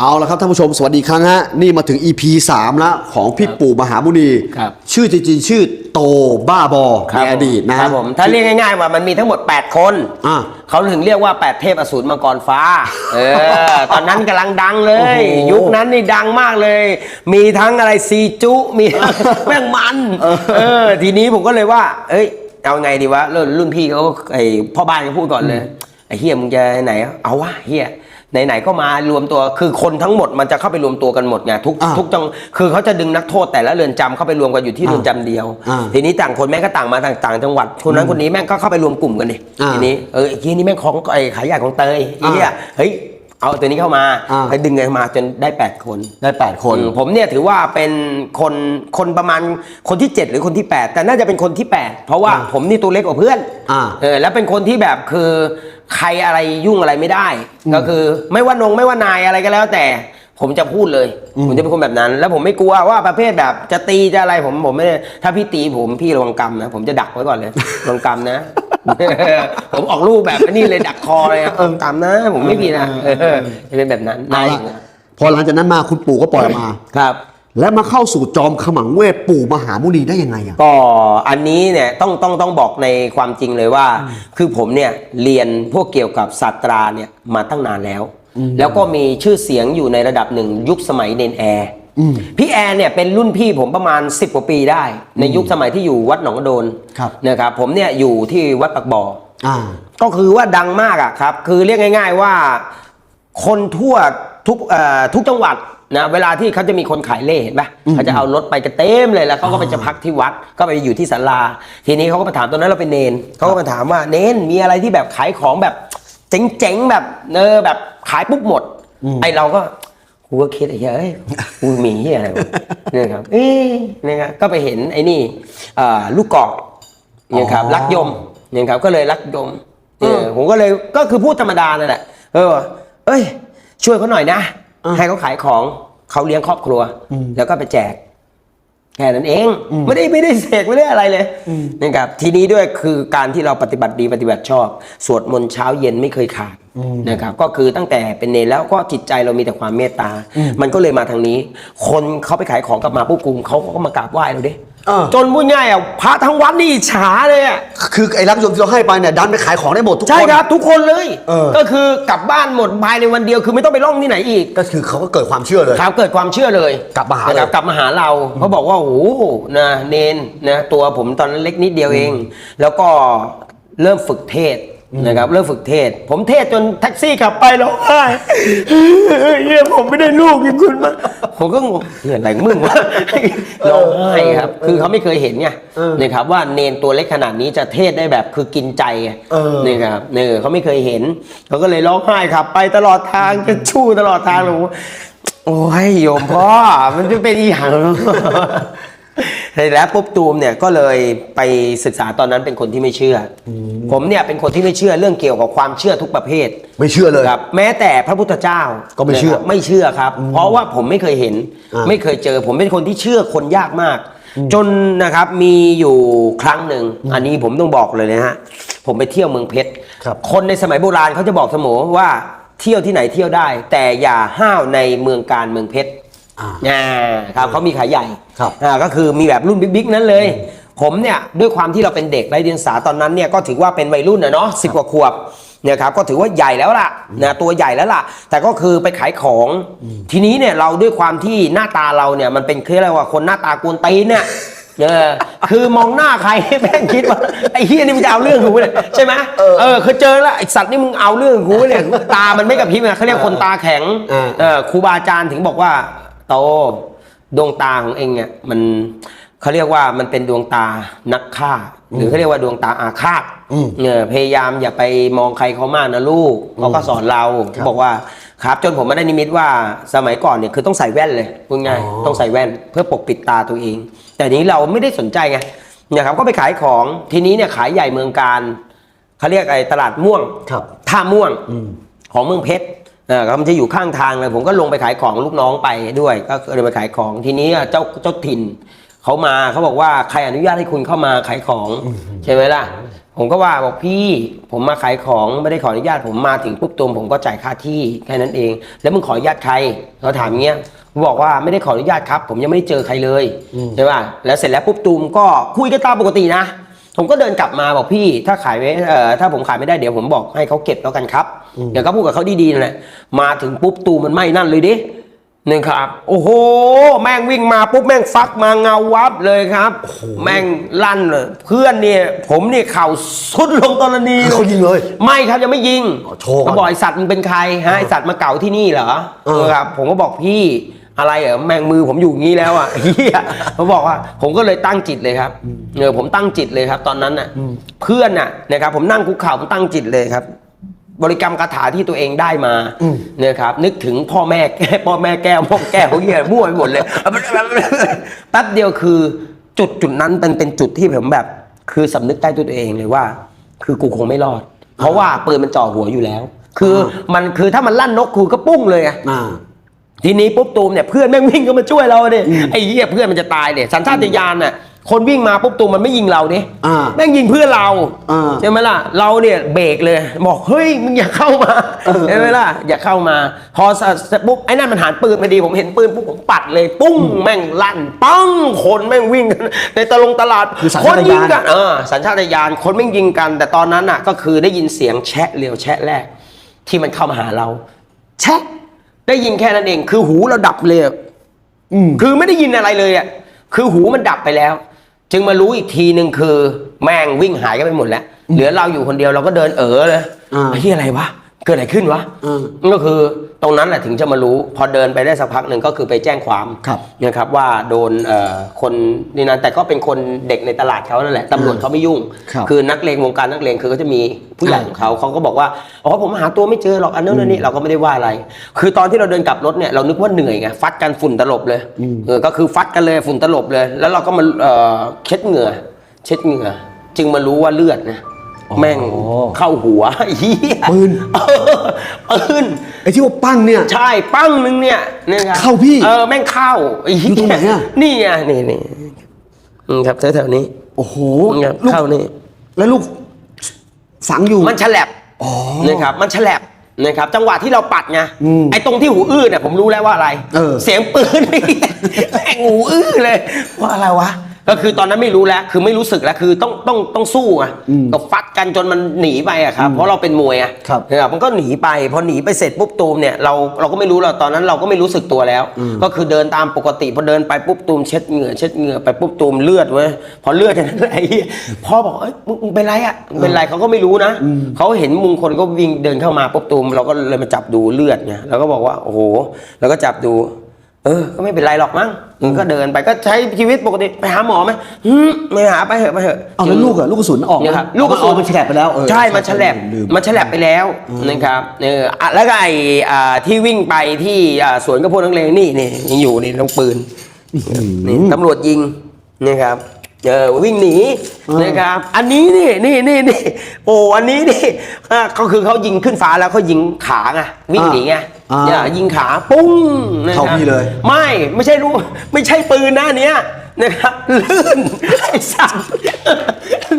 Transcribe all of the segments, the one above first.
เอาละครับท่านผู้ชมสวัสดีครั้งฮะนี่มาถึง EP 3แล้วของพี่ปู่มหามุนี ครับชื่อจริงๆชื่อโตบ้าบอในอดีตนะคฮะรับผมถ้าเรียกง่ายๆว่ามันมีทั้งหมด 8 คน อ่าเขาถึงเรียกว่า 8 เทพอสูรมังกรฟ้า เออ ตอนนั้นกำลังดังเลย โอ้โหยุคนั้นนี่ดังมากเลย มีทั้งอะไรซีจุมี แม่งมัน เออ ทีนี้ผมก็เลยว่า เอ้ย เอาไงดีวะรุ่นรุ่นพี่เขาไอพ่อบ้านเขาพูดก่อนเลยไอเฮียมึงจะไหนเอาวะเฮีย ไหนๆก็มารวมตัวคือคนทั้งหมดมันจะเข้าไปรวมตัวกันหมดไงทุกอ่าทุกจังคือเขาจะดึงนักโทษแต่ละเรือนจำเข้าไปรวมกันอยู่ที่เรือนจำเดียว อ่าทีนี้ต่างคนแม่งก็ต่างมาต่างต่างจังหวัดคนนั้นคนนี้แม่งก็เข้าไปรวมกลุ่มกันดิอ่าทีนี้เออไอ้ทีนี้แม่งของไอ้ขายใหญ่ของเตยไอ้เนี่ยอ่าเฮ้ยเอาตัวนี้เข้ามาอ่า ไปดึงกันมาจนได้8คน ได้ 8 คน อืมผมเนี่ยถือว่าเป็นคนคนประมาณคนที่ 7 หรือคนที่ 8 แต่น่าจะเป็นคนที่ 8 เพราะว่าอ่าผมนี่ตัวเล็กกว่าเพื่อนอ่าเออแล้วเป็นคนที่แบบคือ ใครอะไรยุ่งอะไรไม่ได้ ก็คือไม่ว่านงไม่ว่านายอะไรก็แล้วแต่ ผมจะพูดเลย ผมจะเป็นคนแบบนั้น แล้วผมไม่กลัวว่าประเภทแบบจะตีจะอะไรผมผมไม่ได้ถ้าพี่ตีผมพี่ระวังกรรมนะผมจะดักไว้ก่อนเลยระวังกรรมนะ ผมออกรูปแบบนี้เลยดักคอเลยอะระวังกรรมนะ ผมไม่ผิดนะเออจะเป็นแบบนั้นเอานายละพอหลังจากนั้นมาคุณปู่ก็ปล่อยออกมาครับ และมาเข้าสู่จอมขมังเวทปู่มหามุนีได้ยังไงอะ ก็อันนี้เนี่ยต้องต้องต้องบอกในความจริงเลยว่า คือผมเนี่ยเรียนพวกเกี่ยวกับศาสตราเนี่ยมาตั้งนานแล้ว แล้วก็มีชื่อเสียงอยู่ในระดับหนึ่งยุคสมัยเนนแอร์อืมพี่แอร์เนี่ยเป็นรุ่นพี่ผมประมาณ 10กว่าปีได้ ในยุคสมัยที่อยู่วัดหนองกระโดนครับนะครับผมเนี่ยอยู่ที่วัดปักบ่ออ่าก็คือว่าดังมากอะครับ คือเรียกง่าย ๆว่า คนทั่วทุกเอ่อทุกจังหวัด นะเวลาที่เขาจะมีคนขายเล่เห็นปะเขาจะเอารถไปกันเต็มเลยแล้วเขาก็ไปจะพักที่วัดก็ไปอยู่ที่ศาลา ทีนี้เขาก็มาถามตอนนั้นเราเป็นเนนเขาก็มาถามว่าเนนมีอะไรที่แบบขายของแบบเจ๋งๆแบบเนอแบบขายปุ๊บหมด ไอเราก็กูก็คิดไอ้เหี้ยเอ้ยกูมีเหี้ยอะไรวะเนี่ยครับเอ๊ะเนี่ยครับก็ไปเห็นไอ้นี่เอ่อลูกกอกเนี่ยครับอ๋อรักยมเนี่ยครับก็เลยรักยมเออผมก็เลยก็คือพูดธรรมดานั่นแหละเออว่าเอ้ย ช่วยเขาหน่อยนะอ่าให้เขาขายของ เขาเลี้ยงครอบครัว แล้วก็ไปแจกแค่นั้นเองไม่ได้ไม่ได้เสกไม่ได้อะไรเลยนะครับทีนี้ด้วยคือการที่เราปฏิบัติดีปฏิบัติชอบ สวดมนต์เช้าเย็นไม่เคยขาดนะครับก็คือตั้งแต่เป็นเนรแล้วก็จิตใจเรามีแต่ความเมตตา มันก็เลยมาทางนี้ คนเขาไปขายของกลับมาปุ๊บกลุ่มเขาก็มากราบไหว้เราดิ เออ จนพูดง่ายอะพระทั้งวัดนี่อิจฉาเลยอะคือไอ้รักยมที่เราให้ไปเนี่ยดันไปขายของได้หมดทุกคน ใช่ครับทุกคนเลย เออ ก็คือกลับบ้านหมดภายในวันเดียวคือไม่ต้องไปล่องที่ไหนอีกก็คือเขาก็เกิดความเชื่อเลย ครับเกิดความเชื่อเลยกลับมาหาเลย นะครับกลับมาหาเราเขาบอกว่าโอ้โหนะเนนนะตัวผมตอนนั้นเล็กนิดเดียวเอง แล้วก็เริ่มฝึกเทศนะครับเริ่มฝึกเทศ ผมเทศจนแท็กซี่ขับไปร้องไห้เฮียผมไม่ได้ลูกอย่างคุณมาผมก็งงเฮียอะไรของมึงวะร้องไห้ครับ คือเขาไม่เคยเห็นไงนะครับว่าเนนตัวเล็กขนาดนี้จะเทศได้แบบคือกินใจไงเออนี่ครับเนอเขาไม่เคยเห็นเขาก็เลยร้องไห้ขับ ไปตลอดทางจะชู้ตลอดทางเลยผมว่าโอ้ยโยมพ่อมันจะเป็นอีหยัง แล้วปุ๊บตูมเนี่ยก็เลยไปศึกษาตอนนั้นเป็นคนที่ไม่เชื่ออผมเนี่ยเป็นคนที่ไม่เชื่อเรื่องเกี่ยวกับความเชื่อทุกประเภทไม่เชื่อเลย ครับ แม้แต่พระพุทธเจ้าก็ไม่เชื่อ นะครับไม่เชื่อครับ เพราะว่าผมไม่เคยเห็น อ่า ไม่เคยเจอ ผมเป็นคนที่เชื่อคนยากมาก จนนะครับมีอยู่ครั้งหนึ่งอันนี้ผมต้องบอกเลยนะฮะผมไปเที่ยวเมืองเพชรครับ คนในสมัยโบราณเขาจะบอกเสมอว่าเที่ยวที่ไหนเที่ยวได้ แต่อย่าห้าวในเมืองการเมืองเพชร อ่าอ่าครับเขามีขายใหญ่ครับอ่าก็คือมีแบบรุ่นบิ๊กๆนั้นเลย ผมเนี่ยด้วยความที่เราเป็นเด็กไร้เดียงสาตอนนั้นเนี่ยก็ถือว่าเป็นวัยรุ่นนะเนาะสิบกว่าขวบเนี่ยครับก็ถือว่าใหญ่แล้วล่ะนะตัวใหญ่แล้วล่ะ แต่ก็คือไปขายของ ทีนี้เนี่ยเราด้วยความที่หน้าตาเราเนี่ยมันเป็นคืออะไรว่าคนหน้าตากวนตีนเนี่ยเออคือมองหน้าใครแม่งคิดว่าไอ้เฮียนี่มึงจะเอาเรื่องกูเนี่ยใช่ไหมเออเคยเจอแล้วไอ้สัตว์นี่มึงเอาเรื่องกูเนี่ยตามันไม่กระพริบนะเขาเรียกคนตาแข็งอ่าเออครูบาอาจารย์ถึงบอกว่า โตดวงตาของเองเนี่ยมันเขาเรียกว่ามันเป็นดวงตานักฆ่า หรือเขาเรียกว่าดวงตาอาฆาตอืมเออพยายามอย่าไปมองใครเขามากนะลูกเขาก็สอนเราครับบอกว่าครับจนผมมาได้นิมิตว่าสมัยก่อนเนี่ยคือต้องใส่แว่นเลยพูดง่ายอ๋อต้องใส่แว่นเพื่อปกปิดตาตัวเอง แต่นี้เราไม่ได้สนใจไงเนี่ยครับก็ไปขายของทีนี้เนี่ยขายใหญ่เมืองการเขาเรียกไอ้ตลาดม่วงครับท่าม่วงของเมืองเพชร เออก็มันจะอยู่ข้างทางเลยผมก็ลงไปขายของลูกน้องไปด้วย ก็เลยไปขายของทีนี้อะเจ้าเจ้าถิ่นเขามาเขาบอกว่าใครอนุญาตให้คุณเข้ามาขายของใช่ไหมล่ะผผมก็ว่าบอกพี่ ผมมาขายของไม่ได้ขออนุญาตผมมาถึงปุ๊บตูมผมก็จ่ายค่าที่แค่นั้นเอง แล้วมึงขออนุญาตใครเราถามอย่างเงี้ยผมบอกว่าไม่ได้ขออนุญาตครับ ผมยังไม่ได้เจอใครเลยใช่ป่ะแล้วเสร็จแล้วปุ๊บตูมก็คุยกันตามปกตินะ ผมก็เดินกลับมาบอกพี่ ถ้าขายไม่เอ่อถ้าผมขายไม่ได้เดี๋ยวผมบอกให้เขาเก็บแล้วกันครับ เดี๋ยวก็พูดกับเขาดีๆนั่นแหละมาถึงปุ๊บตูมมันไหม้นั่นเลยดิหนึ่งครับ โอ้โห แม่งวิ่งมาปุ๊บแม่งฟักมาเงาวับเลยครับ แม่งลั่นเลยเพื่อนเนี่ยผมเนี่ยเข่าสุดลงตรณีเขายิงเลย ไม่ครับยังไม่ยิงอ๋อโชว์ก่อนเขาบอกไอสัตว์มึงเป็นใครฮะไอสัตว์มาเก่าที่นี่เหรอเออครับ ผมก็บอกพี่อะไรเหรอแมงมือผมอยู่อย่างนี้แล้วอะเฮียเขาบอกว่า ผมก็เลยตั้งจิตเลยครับเออผมตั้งจิตเลยครับ ตอนนั้นน่ะ เพื่อนน่ะนะครับผมนั่งคุกเข่าผมตั้งจิตเลยครับ บริกรรมคาถาที่ตัวเองได้มานะครับ นึกถึงพ่อแม่พ่อแม่แก้วพ่อแก้วเฮียมั่วไปหมดเลยแป๊บเดียวคือจุดจุดนั้นเป็นเป็นจุดที่ผมแบบ คือสำนึกใต้ตัวตัวเองเลยว่า คือกูคงไม่รอด เพราะว่าปืนมันจ่อหัวอยู่แล้ว คือมันคือถ้ามันลั่นนกคือก็ปุ้งเลยอะอ่าทีนี้ปุ๊บตูมเนี่ยเพื่อนแม่งวิ่งก็มาช่วยเราเนี่ยไอ้เหี้ยเพื่อนมันจะตายเนี่ยสัญชาตญาณน่ะ คนวิ่งมาปุ๊บตูมมันไม่ยิงเราเนี่ยอ่าแม่งยิงเพื่อนเราอ่าใช่ไหมล่ะ เราเนี่ยเบรกเลย บอกเฮ้ยมึงอย่าเข้ามาใช่ไหมล่ะอย่าเข้ามา พอเสร็จปุ๊บไอ้นั่นมันหันปืนมาดีผมเห็นปืนปุ๊บผมปัดเลย ปุ้งแม่งลั่นปังคนแม่งวิ่งกันในตะลงตลาดคือสัญคชานตญาณยิงกันเออสัญชาตญาณคนแม่งยิงกัน แต่ตอนนั้นน่ะ ก็คือได้ยินเสียงแชะเรียวแชะแรก ที่มันเข้ามาหาเรา แชะได้ยินแค่นั้นเอง คือหูเราดับเลยอะคือไม่ได้ยินอะไรเลยอะ คือหูมันดับไปแล้ว จึงมารู้อีกทีหนึ่งคือ แม่งวิ่งหายกันไปหมดแล้ว เหลือเราอยู่คนเดียวเราก็เดินเออเลยอ่าไอ้ที่อะไรวะ เกิดอะไรขึ้นวะอืม ก็คือตรงนั้นแหละถึงจะมารู้ พอเดินไปได้สักพักหนึ่งก็คือไปแจ้งความครับนะครับว่าโดนเอ่อคนนี่นั้นแต่ก็เป็นคนเด็กในตลาดเขานั่นแหละตำรวจเขาไม่ยุ่งครับคือนักเลงวงการนักเลงคือเขาจะมีผู้ใหญ่ของเขาเขาก็บอกว่าอ๋อผมหาตัวไม่เจอหรอกอันนั้นอันนี้เราก็ไม่ได้ว่าอะไร คือตอนที่เราเดินกลับรถเนี่ยเรานึกว่าเหนื่อยไงฟัดกันฝุ่นตลบเลยเออก็คือฟัดกันเลยฝุ่นตลบเลย แล้วเราก็มาเอ่อเช็ดเหงื่อ เช็ดเหงื่อ จึงมารู้ว่าเลือดนะ แม่งเข้าหัวเฮียปืนเออปืนไอ้ที่ว่าปั้งเนี่ย ใช่ปั้งนึงเนี่ยนะครับเข้าพี่เออแม่งเข้าไอ้เหี้อยู่ตรงไหนอะนี่ไงนี่นี่อืมครับแถวๆนี้ โอ้โหครับลูกเข้านี่แล้วลูกฝังอยู่มันฉลับนะครับมันฉลับนะครับจังหวะที่เราปัดไงอืมไอ้ตรงที่หูอื้อเนี่ยผมรู้แล้วว่าอะไรเออเสียงปืนแม่งหูอื้อเลยว่าอะไรวะ ก็คือตอนนั้นไม่รู้แล้ว คือไม่รู้สึกแล้ว คือต้องต้องต้องสู้อะก็ฟัดกันจนมันหนีไปอะครับ เพราะเราเป็นมวยอะครับนะครับ มันก็หนีไป พอหนีไปเสร็จปุ๊บตูมเนี่ย เราเราก็ไม่รู้เราตอนนั้นเราก็ไม่รู้สึกตัวแล้ว ก็คือเดินตามปกติ พอเดินไปปุ๊บตูมเช็ดเหงื่อเช็ดเหงื่อไปปุ๊บตูมเลือดเว้ย พอเลือดอย่างนั้นไอ้เหี้ยพ่อบอกเอ้ยมึงมึงเป็นไรอะมึงเป็นไรเขาก็ไม่รู้นะ เขาเห็นมุงคนก็วิ่งเดินเข้ามาปุ๊บตูมเราก็เลยมาจับดูเลือดไงเราก็บอกว่า โอ้โหเราก็จับดู เออ ก็ไม่เป็นไรหรอกมั้งมึงก็เดินไปก็ใช้ชีวิตปกติไปหาหมอไหมหืมไม่หาไปเถอะไปเถอะเอาแล้วลูกอะลูกกระสุนออกเนี่ยไหมครับลูกกระสุนเอามันฉลับไปแล้วเออใช่มันฉลับลืมมันฉลับไปแล้วนะครับเอออะแล้วก็ไอ้อ่าที่วิ่งไปที่อ่าสวนกับพวกนักเลงนี่นี่ยังอยู่นี่ต้องปืนนี่ตำรวจยิงนะครับเออวิ่งหนีนะครับ อันนี้นี่นี่นี่นี่โอ้อันนี้นี่อะก็คือเขายิงขึ้นฟ้าแล้วเขายิงขาไงวิ่งหนีไง อ่าเนี่ยยิงขาปุ้งนะครับเข้าพี่เลย ไม่ไม่ใช่รู้ไม่ใช่ปืนนะอันเนี้ย นะครับลื่นไอ้สัตว์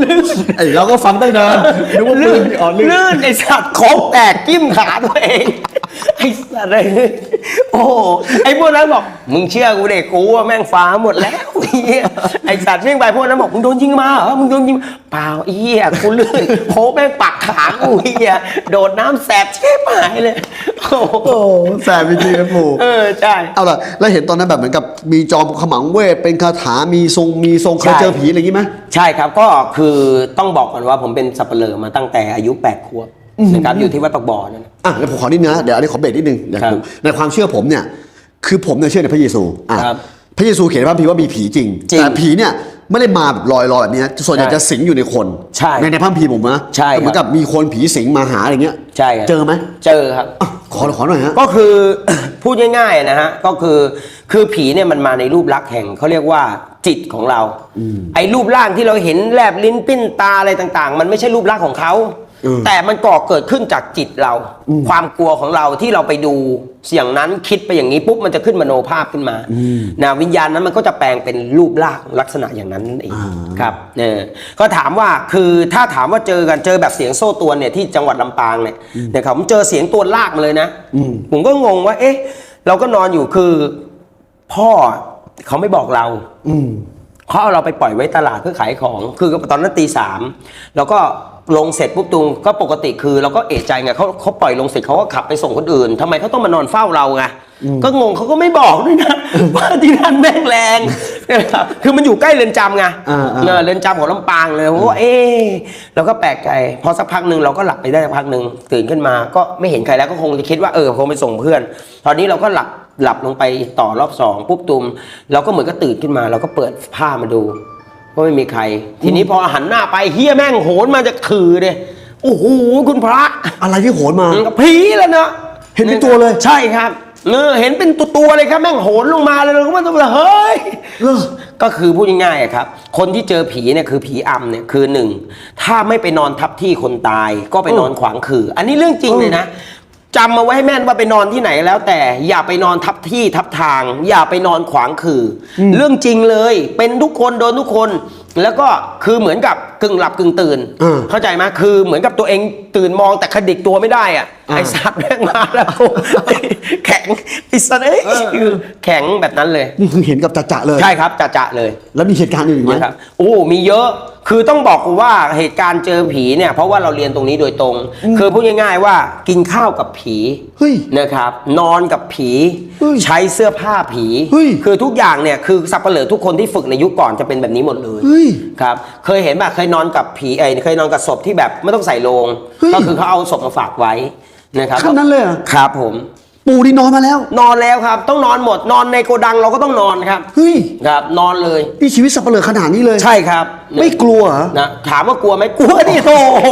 ลื่นไอ้เราก็ฟังตั้งนานนึกว่าปืนอ๋อลื่นลื่นไอ้สัตว์โคกแตกกิ้มขาตัวเองไอ้สัตว์เลยโอ้โหไอ้พวกนั้นบอกมึงเชื่อกูเด็กกูว่าแม่งฟ้าหมดแล้วเหี้ยไอ้สัตว์วิ่งไปพวกนั้นบอกมึงโดนยิงมาเหรอมึงโดนยิงเปล่าไอ้เหี้ยกูลื่นโคกแม่งปักขากูเหี้ยโดดน้ำแสบเชฟหายเลยโอ้โหโอ้แสบจริงๆนะปู่เออใช่เอาล่ะแล้วเห็นตอนนั้นแบบเหมือนกับมีจอมขมังเวทเป็นคาถามีทรงมีทรงเคยใช่เจอผีอะไรอย่างงี้ไหม ใช่ครับก็คือต้องบอกก่อนว่าผมเป็นสับเปลือมาตั้งแต่อายุ8ขวบนะครับอยู่ที่วัดปักบ่อนั่นนะอะแล้วผมขอนิดนึงนะเดี๋ยวอันนี้ขอเบรกนิดนึงเดี๋ยวครับผมในความเชื่อผมเนี่ย คือผมเนี่ยเชื่อในพระเยซูอะครับ พระเยซูเขียนในพระคัมภีร์ว่ามีผีจริง จริงแต่ผีเนี่ยไม่ได้มาแบบลอยๆแบบนี้นะส่วนใหญ่ใช่จะสิงอยู่ในคนใช่ในในพระคัมภีร์ผมนะใช่ครับ เหมือนกับมีคนผีสิงมาหาอะไรเงี้ย ใช่ครับเจอไหมเจอครับ อะขอขอหน่อยฮะ ก็คือ พูดง่ายๆนะฮะก็คือคือผีเนี่ยมันมาในรูปลักษณ์แห่งเขาเรียกว่าจิตของเรา ไอ้รูปร่างที่เราเห็นแลบลิ้นปิ้นตาอะไรต่าง ๆ มันไม่ใช่รูปร่างของเขาอืม แต่มันก่อเกิดขึ้นจากจิตเรา ความกลัวของเราที่เราไปดูเสียงนั้นคิดไปอย่างนี้ปุ๊บมันจะขึ้นมโนภาพขึ้นมานะวิญญาณนั้นมันก็จะแปลงเป็นรูปร่างลักษณะอย่างนั้นนั่นเองอ่าครับเออก็ถามว่าคือถ้าถามว่าเจอกันเจอแบบเสียงโซ่ตวนเนี่ยที่จังหวัดลำปางเนี่ยเนี่ยครับผมเจอเสียงตัวลากมาเลยนะผมก็งงว่า เอ๊ะ เราก็นอนอยู่คือ พ่อเขาไม่บอกเรา อืมเขาเอาเราไปปล่อยไว้ตลาดเพื่อขายของ คือตอนนั้นตีสามแล้วก็ ลงเสร็จปุ๊บตุงก็ปกติคือเราก็เอะใจไงเขาเขาปล่อยลงเสร็จเขาก็ขับไปส่งคนอื่นทำไมเขาต้องมานอนเฝ้าเราไงก็งงเขาก็ไม่บอกด้วยนะ ว่าที่นั่นแม่งแรงคือมันอยู่ใกล้เรือนจำไงอ่าๆ เออเรือนจำของลำปางเลยผมว่าเอ๊ะเราก็แปลกใจพอสักพักหนึ่งเราก็หลับไปได้สักพักหนึ่งตื่นขึ้นมาก็ไม่เห็นใครแล้วก็คงจะคิดว่าเออคงไปส่งเพื่อน ตอนนี้เราก็หลับหลับลงไปต่อรอบสองปุ๊บตุมเราก็เหมือนก็ตื่นขึ้นมา เราก็เปิดผ้ามาดู ก็ไม่มีใคร ทีนี้พอหันหน้าไปเฮียแม่งโหนมาจากคือเลยโอ้โหคุณพระอะไรที่โหนมามันก็ผีแล้วเนาะเห็นเป็นตัวเลยใช่ครับเออเห็นเป็นตัวตัวๆเลยครับแม่งโหนลงมาเลยเราก็มาเฮ้ยเออก็คือพูดง่ายๆอะครับ คนที่เจอผีเนี่ยคือผีอำเนี่ยคือหนึ่งถ้าไม่ไปนอนทับที่คนตาย ก็ไปนอนขวางคือ อันนี้เรื่องจริงเลยนะ จำมาไว้ให้แม่นว่าไปนอนที่ไหนแล้วแต่อย่าไปนอนทับที่ทับทาง อย่าไปนอนขวางคืออเรื่องจริงเลย เป็นทุกคนโดนทุกคน แล้วก็คือเหมือนกับ กึ่งหลับกึ่งตื่น เออเข้าใจไหมคือเหมือนกับตัวเองตื่นมองแต่ขดิกตัวไม่ได้อะอ่าไอ้สัตว์แม่งมาแล้ว แข็งไอ้สัตว์เอ้ยแข็งแบบนั้นเลย นี่คือเห็นกับจะๆเลย ใช่ครับจะจะๆเลย แล้วมีเหตุการณ์อื่นอีกไหม นะครับโอ้มีเยอะคือต้องบอกว่าเหตุการณ์เจอผีเนี่ยเพราะว่าเราเรียนตรงนี้โดยตรง คือพูดง่ายๆว่ากินข้าวกับผีเฮ้ยนะครับ นอนกับผีเฮ้ยใช้เสื้อผ้าผี เฮ้ยคือทุกอย่างเนี่ยคือสับเปลือทุกคนที่ฝึกในยุคก่อนจะเป็นแบบนี้หมดเลยเฮ้ย ครับ เคยเห็นป่ะเคยนอนกับผีเอ้ยเคยนอนกับศพที่แบบไม่ต้องใส่โลง เฮ้ย ก็คือเขาเอาศพมาฝากไว้นะครับขั้นนั้นเลยเหรอครับผม ปู่นี่นอนมาแล้ว นอนแล้วครับ ต้องนอนหมดนอนในโกดังเราก็ต้องนอนครับ เฮ้ยครับนอนเลย นี่ชีวิตสับเปลือขนาดนี้เลยใช่ครับ ไม่กลัวเหรอ นะถามว่ากลัวไหมกลัวดิโอ้โห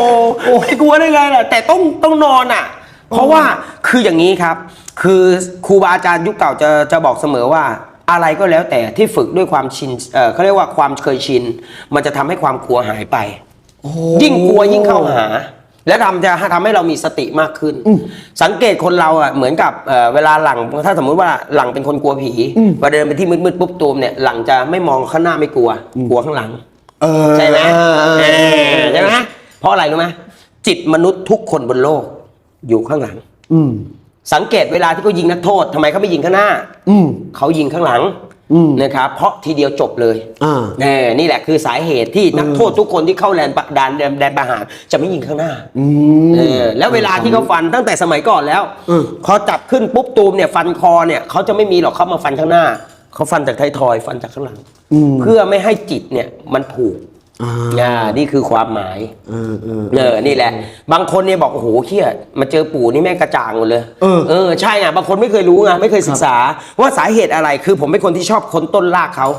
ไม่กลัวได้ไงล่ะแต่ต้องต้องนอนอะ เพราะว่าคืออย่างนี้ครับ คือครูบาอาจารย์ยุคเก่าจะจะบอกเสมอว่า อะไรก็แล้วแต่ที่ฝึกด้วยความชินเออเขาเรียกว่าความเคยชิน มันจะทำให้ความกลัวหายไป ยิ่งกลัวยิ่งเข้าหา และทำจะทำให้เรามีสติมากขึ้น สังเกตคนเราอะเหมือนกับเอ่อเวลาหลังถ้าสมมุติว่าหลังเป็นคนกลัวผีพอเดินไปที่มืดๆปุ๊บตูมเนี่ยหลังจะไม่มองข้างหน้าไม่กลัว กลัวข้างหลัง เออใช่ไหมเออเออเออใช่ไหมเพราะอะไรรู้ไหมจิตมนุษย์ทุกคนบนโลกอยู่ข้างหลัง อืม สังเกตเวลาที่เขายิงนักโทษทำไมเขาไม่ยิงข้างหน้า อืม เขายิงข้างหลังอืม นะครับเพราะทีเดียวจบเลยอ่า แน่นี่แหละคือสาเหตุที่นักโทษทุกคนที่เข้าแดนปะดานแดนแดนประหารจะไม่ยิงข้างหน้าอืม เออแล้วเวลาที่เขาฟันตั้งแต่สมัยก่อนแล้วเออพอจับขึ้นปุ๊บตูมเนี่ยฟันคอเนี่ยเขาจะไม่มีหรอกเขามาฟันข้างหน้าเขาฟันจากไทยทอยฟันจากข้างหลัง อืม เพื่อไม่ให้จิตเนี่ยมันผูก อ่าอ่านี่คือความหมายเออเออเออนี่แหละ บางคนเนี่ยบอกโอ้โหเครียดมาเจอปู่นี่แม่งกระจ่างหมดเลยเออเออใช่ไงบางคนไม่เคยรู้ไงไม่เคยศึกษา ว่าสาเหตุอะไรคือผมเป็นคนที่ชอบค้นต้นรากเขา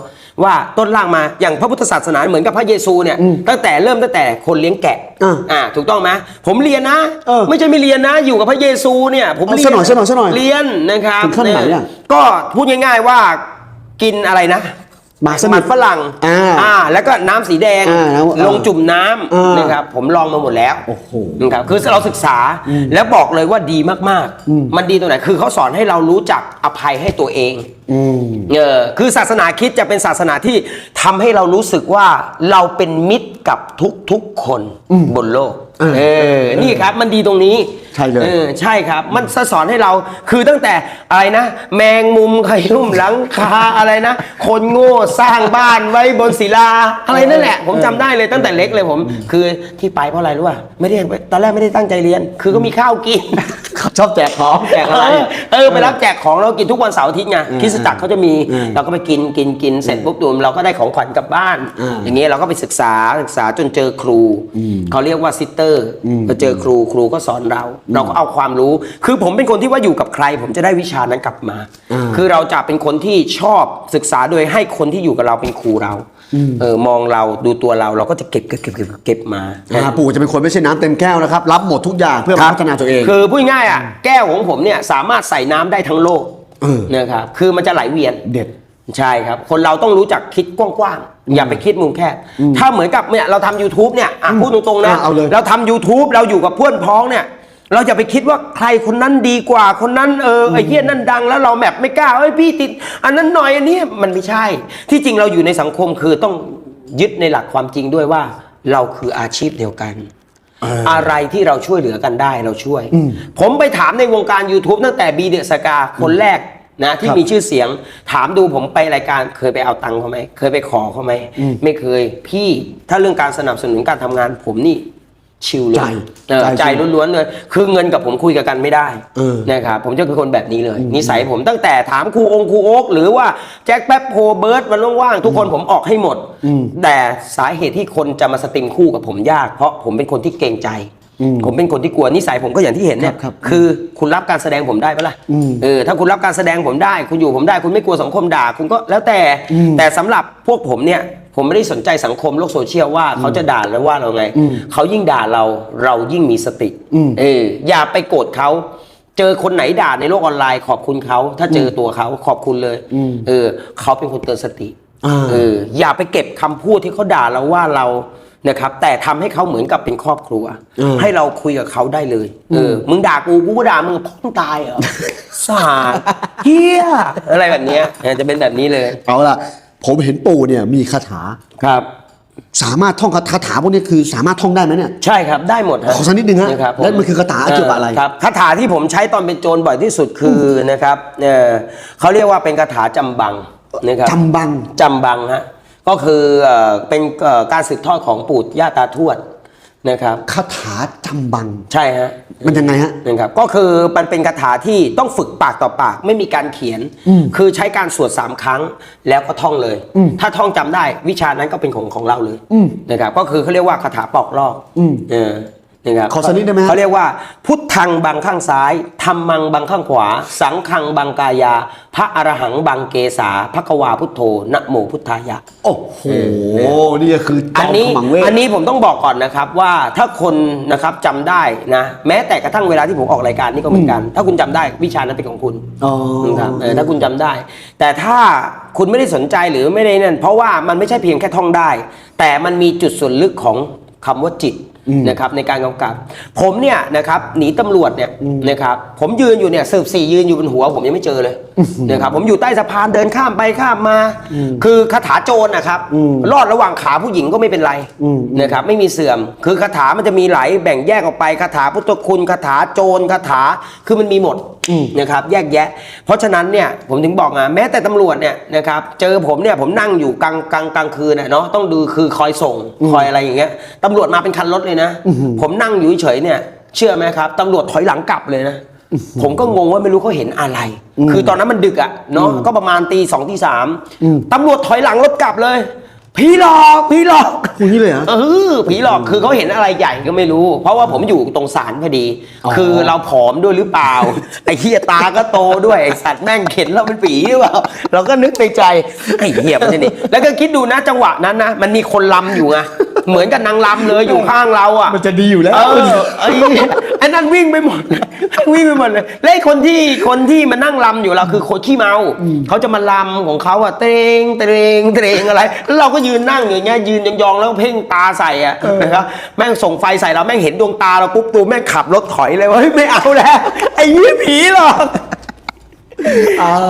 ว่าต้นรากมาอย่างพระพุทธศาสนาเหมือนกับพระเยซูเนี่ยตั้งแต่เริ่มตั้งแต่คนเลี้ยงแกะอ่าอ่าถูกต้องไหมผมเรียนนะเออไม่ใช่ไม่เรียนนะอยู่กับพระเยซูเนี่ย ผมเอาเรีสักหน่อยสักหน่อยสักหน่อยเรียนนะครับถึงขั้นไหนอะก็พูดง่าย ๆว่ากินอะไรนะ หมากสมิมัทนฝรั่งอ่า แล้วก็น้ำสีแดงอ่าแล้วอ่าลงจุ่มน้อ่าำนะครับผมลองมาหมดแล้วโอ้โหนะครับคือเราศึกษาแล้วบอกเลยว่าดีมากๆ มันดีตรงไหนคือเขาสอนให้เรารู้จักอภัยให้ตัวเองอืมเออคือศาสนาคริดจะเป็นศาสนาที่ทำให้เรารู้สึกว่าเราเป็นมิตรกับทุกๆคนบนโลกเออเออนี่ครับมันดีตรงนี้ ใช่เลย ออใช่ครับ มันสอนให้เราคือตั้งแต่อะไรนะ แมงมุมขยุ่มหลังคาอะไรนะ คนโง่สร้างบ้านไว้บนศิลา อะไรนั่นแหละ ผมจำได้เลยตั้งแต่เล็กเลยผม คือที่ไปเพราะอะไรรู้ป่ะไม่ได้ตอนแรกไม่ได้ตั้งใจเรียน คือก็มีข้าวกิน ชอบแจกของแจกอะไรเออเออไปรับแจกของเรากินทุกวันเสาร์อาทิตย์ไงคริสตจักรเขาจะมีอืมเราก็ไปกินกินกินเสร็จปุ๊บดูเราก็ได้ของขวัญกลับบ้าน อืมอย่างเงี้ยเราก็ไปศึกษาศึกษาจนเจอครูเขาเรียกว่าซิสเตอร์ก็เจอครูครูก็สอนเราเราก็เอาความรู้ คือผมเป็นคนที่ว่าอยู่กับใคร ผมจะได้วิชานั้นกลับมาอ่าคือเราจะเป็นคนที่ชอบศึกษาโดยให้คนที่อยู่กับเราเป็นครูเราเออมองเราดูตัวเราเราก็จะเก็บเก็บเก็บเก็บเก็บมาอ่าปู่จะเป็นคนไม่ใช่น้ำเต็มแก้วนะครับ รับหมดทุกอย่างเพื่อพัฒนาตัวเอง คือพูดง่ายๆอะแก้วของผมเนี่ยสามารถใส่น้ำได้ทั้งโลกเออนะครับคือมันจะไหลเวียนเด็ดใช่ครับ คนเราต้องรู้จักคิดกว้างๆ อย่าไปคิดมุมแคบ ถ้าเหมือนกับเนี่ยเราทำ YouTube เนี่ยอะพูดตรงๆนะอะเอาเลยเราทำ YouTube เราอยู่กับเพื่อนพ้องเนี่ย เราจะไปคิดว่าใครคนนั้นดีกว่าคนนั้นเออไอ้เหี้ยนั่นดัง แล้วเราแบบไม่กล้าเอ้ยพี่ติด อันนั้นหน่อยอันนี้มันไม่ใช่ ที่จริงเราอยู่ในสังคมคือต้องยึดในหลักความจริงด้วยว่า เราคืออาชีพเดียวกัน อะไรที่เราช่วยเหลือกันได้เราช่วย ผมไปถามในวงการ YouTube ตั้งแต่บีเดสกาคนแรกนะที่ครับมีชื่อเสียงถามดูผมไปรายการเคยไปเอาตังค์เขาไหมเคยไปขอเขาไหมไม่เคย พี่ถ้าเรื่องการสนับสนุนการทำงานผมนี่ ชิลเลยใจเออใจใจล้วนๆเลย คือเงินกับผมคุยกับกันไม่ได้เออนะครับผมจะเป็นคนแบบนี้เลย นิสัยผมตั้งแต่ถามครูองค์ครูโอ๊กหรือว่าแจ็คแป๊บโพเบิร์ดวันว่างๆทุกคนผมออกให้หมด แต่สาเหตุที่คนจะมาสตรีมคู่กับผมยาก เพราะผมเป็นคนที่เกรงใจผมเป็นคนที่กลัวนิสัยผมก็อย่างที่เห็นเนี่ยครับคือคุณรับการแสดงผมได้ปะล่ะเออถ้าคุณรับการแสดงผมได้ คุณอยู่ผมได้ คุณไม่กลัวสังคมด่า คุณก็แล้วแต่แต่สำหรับพวกผมเนี่ย ผมไม่ได้สนใจสังคมโลกโซเชียลว่าเขาจะด่าแล้วว่าเราไงเขายิ่งด่าเราเรายิ่งมีสติเอออย่าไปโกรธเขาเจอคนไหนด่าในโลกออนไลน์ขอบคุณเขาถ้าเจอตัวเขาขอบคุณเลยเออเขาเป็นคนเตือนสติอ่าเอออย่าไปเก็บคำพูดที่เขาด่าเราว่าเรานะครับ แต่ทำให้เขาเหมือนกับเป็นครอบครัวเออให้เราคุยกับเขาได้เลยเออมึงด่ากูกูก็ด่ามึงพ่อมึงตายเหรอสาดเฮียอะไรแบบเนี้ยเออจะเป็นแบบนี้เลยเอาล่ะ ผมเห็นปู่เนี่ยมีคาถา ครับ สามารถท่องคาถาพวกนี้คือสามารถท่องได้ไหมเนี่ย ใช่ครับได้หมดฮะขอสักนิดนึงฮะนะครับผแล้วมันคือคาถาเกี่ยวกับอะไรครับคาถาที่ผมใช้ตอนเป็นโจรบ่อยที่สุดคือนะครับเออเขาเรียกว่าเป็นคาถาจำบังนะครับจำบัง จำบังฮะก็คือเอ่อเป็นเอ่อการสืบทอดของปู่ย่าตาทวด นะครับคาถาจำบัง ใช่ฮะมันยังไงฮะนะครับก็คือมันเป็นคาถาที่ต้องฝึกปากต่อปาก ไม่มีการเขียน คือใช้การสวดสามครั้งแล้วก็ท่องเลย ถ้าท่องจำได้วิชานั้นก็เป็นของของเราเลยนะครับก็คือเขาเรียกว่าคาถาปอกลอกเออ นะครับขอสักนิดได้ไหมฮะเขาเรียกว่า พุทธังบังข้างซ้ายธรรมังบังข้างขวา สังฆังบังกายา พระอรหังบังเกษาพระกวาพุทโธนะโมพุทธายะ โอ้โหนี่ก็คือจอัอนมนี้ขมังเวทอันนี้ผมต้องบอกก่อนนะครับว่าถ้าคนนะครับจำได้นะแม้แต่กระทั่งเวลาที่ผมออกรายการนี่ก็เหมือนกัน ถ้าคุณจำได้วิชานั้นเป็นของคุณอ๋อนะครับเออถ้าคุณจำได้ แต่ถ้าคุณไม่ได้สนใจหรือไม่ได้นั่นเพราะว่ามันไม่ใช่เพียงแค่ท่องได้ แต่มันมีจุดส่วนลึกของคำว่าจิต นะครับในการกำกับ ผมเนี่ยนะครับหนีตำรวจเนี่ยนะครับผมยืนอยู่เนี่ยสืบสี่ยืนอยู่บนหัว ผมยังไม่เจอเลยนะครับผมอยู่ใต้สะพานเดินข้ามไปข้ามมา คือคาถาโจรนะครับรอดระหว่างขาผู้หญิงก็ไม่เป็นไรนะครับไม่มีเสื่อม คือคาถามันจะมีหลายแบ่งแยกออกไปคาถาพุทธคุณคาถาโจรคาถาคือมันมีหมดนะครับแยกแยะ เพราะฉะนั้นเนี่ยผมถึงบอกไงแม้แต่ตำรวจเนี่ยนะครับเจอผมเนี่ยผมนั่งอยู่กลางกลางกลางคืนน่ะเนาะต้องดูคือคอยส่งคอยอะไรอย่างเงี้ยตำรวจมาเป็นคันรถเลยนะ ผมนั่งอยู่เฉยๆเนี่ย เชื่อไหมครับตำรวจถอยหลังกลับเลยนะ ผมก็งงว่าไม่รู้เขาเห็นอะไร คือตอนนั้นมันดึกอะเนาะก็ประมาณตีสองตีสามตำรวจถอยหลังรถกลับเลยผีหลอกผีหลอกอย่างนี้เลยเหรอเออผีหลอกคือเขาเห็นอะไรใหญ่ก็ไม่รู้ เพราะว่าผมอยู่ตรงศาลพอดีอ๋อคือเราผอมด้วยหรือเปล่า ไอ้เฮียตาก็โตด้วยไอ้สัตว์แม่งเข็นเราเป็นผีหรือเปล่าเราก็นึกในใจไอ้เหี้ยมันจะนี่แล้วก็คิดดูนะจังหวะนั้นนะมันมีคนลำอยู่ไง เหมือนกับนางลำเลยอยู่ข้างเราอะ มันจะดีอยู่แล้ว เออไอ้ไอ้นั่นวิ่งไปหมดเลยวิ่งไปหมดเลยและไอ้คนที่คนที่มานั่งลำอยู่เราคือคนขี้เมาเขาจะมาลำของเขาอะเตรงเตรงเตรงอะไรแล้วเราก็ยืนนั่งอย่างเงี้ยยืนยองๆแล้วเพ่งตาใส่อะนะครับแม่งส่งไฟใส่เราแม่งเห็นดวงตาเราปุ๊บตูแม่งขับรถถอยเลยว่าเฮ้ยไม่เอาแล้วไอ้ยี่ผีหรอก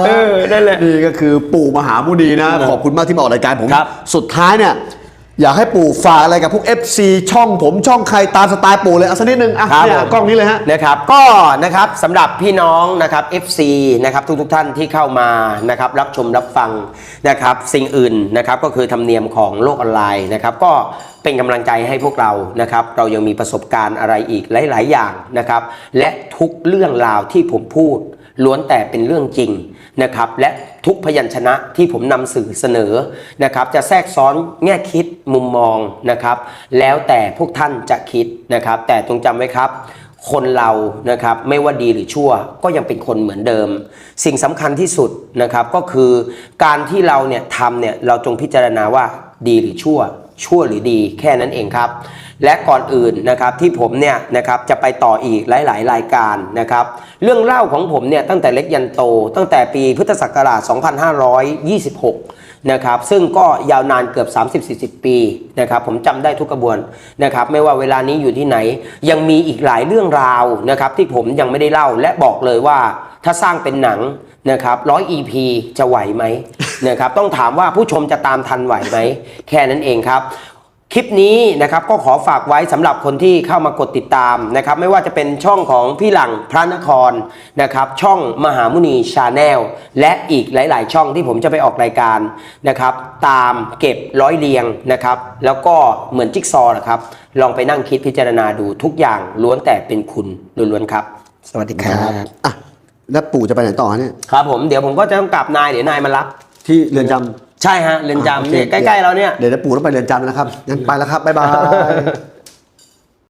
เออนั่นแหละ นี่ก็คือปู่มหามุนีนะ ขอบคุณมากที่มาออกรายการผม ครับ สุดท้ายเนี่ย อยากให้ปู่ฝากอะไรกับพวก FC ช่องผมช่องใครตามสไตล์ปู่เลยเอาสักนิดนึงอะครับเนี่ยผม กล้องนี้เลยฮะ นะครับก็นะครับสำหรับพี่น้องนะครับ FC นะครับทุกๆท่านที่เข้ามานะครับรับชมรับฟังนะครับสิ่งอื่นนะครับก็คือธรรมเนียมของโลกออนไลน์นะครับก็เป็นกำลังใจให้พวกเรานะครับเรายังมีประสบการณ์อะไรอีกหลาย ๆ อย่างนะครับและทุกเรื่องราวที่ผมพูด ล้วนแต่เป็นเรื่องจริง นะครับและทุกพยัญชนะที่ผมนำสื่อเสนอนะครับจะแทรกซ้อนแง่คิดมุมมองนะครับแล้วแต่พวกท่านจะคิดนะครับแต่จงจำไว้ครับคนเรานะครับไม่ว่าดีหรือชั่วก็ยังเป็นคนเหมือนเดิม สิ่งสำคัญที่สุดนะครับก็คือการที่เราเนี่ยทำเนี่ยเราจงพิจารณาว่าดีหรือชั่ว ชั่วหรือดีแค่นั้นเองครับ และก่อนอื่นนะครับที่ผมเนี่ยนะครับจะไปต่ออีกหลาย ๆ รายการนะครับ เรื่องเล่าของผมเนี่ยตั้งแต่เล็กยันโต ตั้งแต่ปีพุทธศักราช 2526 นะครับ ซึ่งก็ยาวนานเกือบ 30-40 ปีนะครับ ผมจำได้ทุกกระบวนนะครับ ไม่ว่าเวลานี้อยู่ที่ไหน ยังมีอีกหลายเรื่องราวนะครับ ที่ผมยังไม่ได้เล่าและบอกเลยว่าถ้าสร้างเป็นหนังนะครับร้อย EP จะไหวไหมนะครับต้องถามว่าผู้ชมจะตามทันไหวไหม แค่นั้นเองครับ คลิปนี้นะครับก็ขอฝากไว้สำหรับคนที่เข้ามากดติดตามนะครับไม่ว่าจะเป็นช่องของพี่หลังพระนครนะครับช่องมหามุนีชาแนลและอีกหลาย ๆ ช่องที่ผมจะไปออกรายการนะครับตามเก็บร้อยเรียงนะครับแล้วก็เหมือนจิ๊กซอว์นะครับลองไปนั่งคิดพิจารณาดูทุกอย่างล้วนแต่เป็นคุณล้วนๆครับ สวัสดีครับอะแล้วปู่จะไปไหนต่อฮะเนี่ยครับผมเดี๋ยวผมก็จะต้องกลับนายเดี๋ยวนายมารับที่เรือนจำ ใช่ฮะเรือนโอจำเคเนี่ยใกล้ๆเราเนี่ย เดี๋ยวนะปู่ต้องไปเรือนจำนะครับงั้นไปแล้วครับบ๊ายบาย